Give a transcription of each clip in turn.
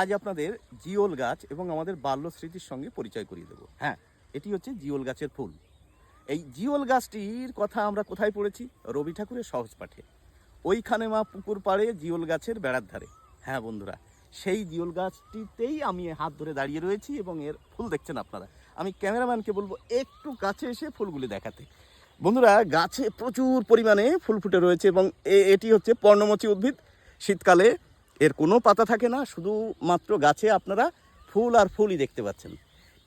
আজ আপনাদের জিওল গাছ এবং আমাদের বাল্য স্মৃতির সঙ্গে পরিচয় করিয়ে দেবো। হ্যাঁ এটি হচ্ছে জিওল গাছের ফুল। এই জিওল গাছটির কথা আমরা কোথায় পড়েছি? রবি ঠাকুরের সহজ পাঠে। ওইখানে মা পুকুর পাড়ে জিওল গাছের বেড়ার ধারে। হ্যাঁ বন্ধুরা, সেই জিওল গাছটিতেই আমি হাত ধরে দাঁড়িয়ে রয়েছি এবং এর ফুল দেখছেন আপনারা। আমি ক্যামেরাম্যানকে বলব, একটু কাছে এসে ফুলগুলি দেখাতে। বন্ধুরা, গাছে প্রচুর পরিমাণে ফুল ফুটে রয়েছে এবং এটি হচ্ছে পর্ণমোচী উদ্ভিদ। শীতকালে এর কোনো পাতা থাকে না, শুধুমাত্র গাছে আপনারা ফুল আর ফুলই দেখতে পাচ্ছেন।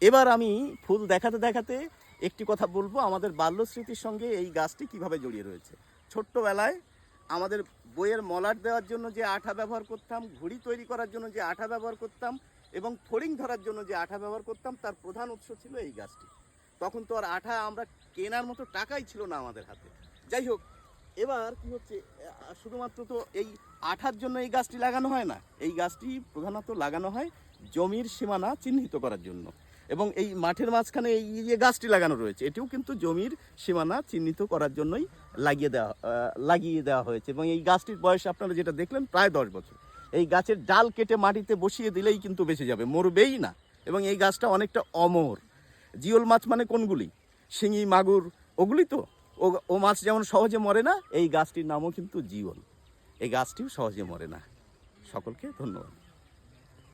এবার আমি ফুল দেখাতে দেখাতে একটি কথা বলব, আমাদের বাল্য স্মৃতির সঙ্গে এই গাছটি কীভাবে জড়িয়ে রয়েছে। ছোট্টবেলায় আমাদের বইয়ের মলাট দেওয়ার জন্য যে আঠা ব্যবহার করতাম, ঘুড়ি তৈরি করার জন্য যে আঠা ব্যবহার করতাম, এবং ফড়িং ধরার জন্য যে আঠা ব্যবহার করতাম, তার প্রধান উৎস ছিল এই গাছটি। তখন তো আর আঠা আমরা কেনার মতো টাকাই ছিল না আমাদের হাতে। যাই হোক এবার কি হচ্ছে শুধুমাত্র তো এই আঠার জন্য এই গাছটি লাগানো হয় না, এই গাছটি প্রধানত লাগানো হয় জমির সীমানা চিহ্নিত করার জন্য। এবং এই মাঠের মাঝখানে এই যে গাছটি লাগানো রয়েছে, এটিও কিন্তু জমির সীমানা চিহ্নিত করার জন্যই লাগিয়ে দেওয়া লাগিয়ে দেওয়া হয়েছে। এবং এই গাছটির বয়স আপনারা যেটা দেখলেন, প্রায় দশ বছর। এই গাছের ডাল কেটে মাটিতে বসিয়ে দিলেই কিন্তু বেঁচে যাবে, মরবেই না। এবং এই গাছটা অনেকটা অমর। জিওল মাছ মানে কোনগুলি? শিঙি, মাগুর, ওগুলি তো? ও ও মাছ যেমন সহজে মরে না, এই গাছটির নামও কিন্তু জীবন। এই গাছটিও সহজে মরে না। সকলকে ধন্যবাদ।